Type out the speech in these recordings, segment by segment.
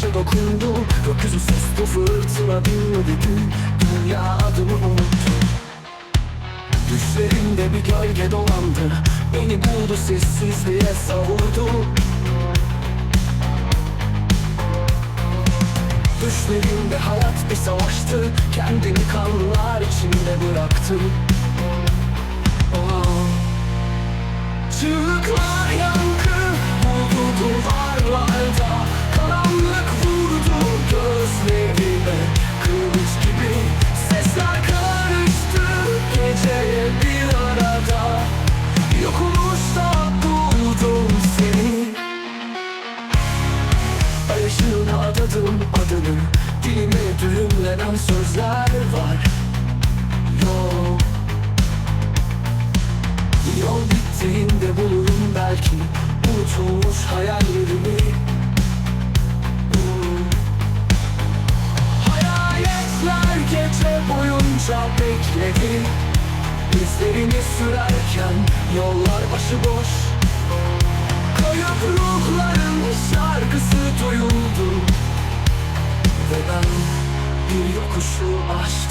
güneşe dokundu. Gökyüzü sustu fırtına dinledi. Gün Dünya adımı unuttu. Düşlerimde bir gölge dolandı. Beni buldu sessizliğe savurdu. Düşlerimde hayat bir savaştı. Kendimi kanlar içinde bıraktım oh. Çığlıklar yankı Buldu duvarlarda. Düğümlenen sözler var. Yok. Yol bittiğinde bulurum belki Unutulmuş hayallerimi. Hmm. Hayaletler gece boyunca bekledi. İzlerini sürerken yollar başıboş Kayıp ruhların şarkısı lost.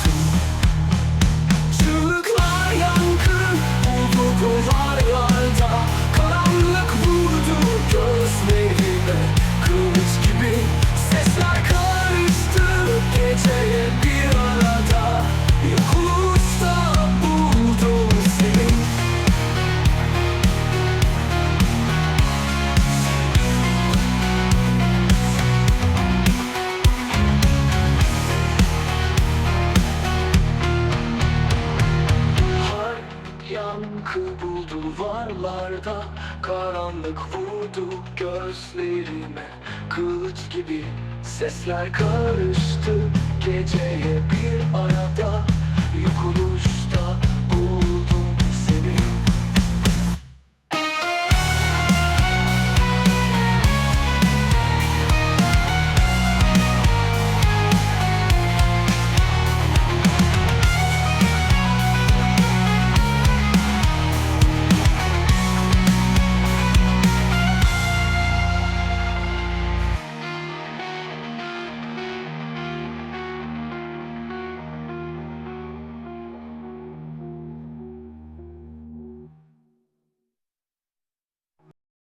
Varlarda Karanlık vurdu gözlerime. Kılıç gibi sesler karıştı Geceye bir arada. Yok oluş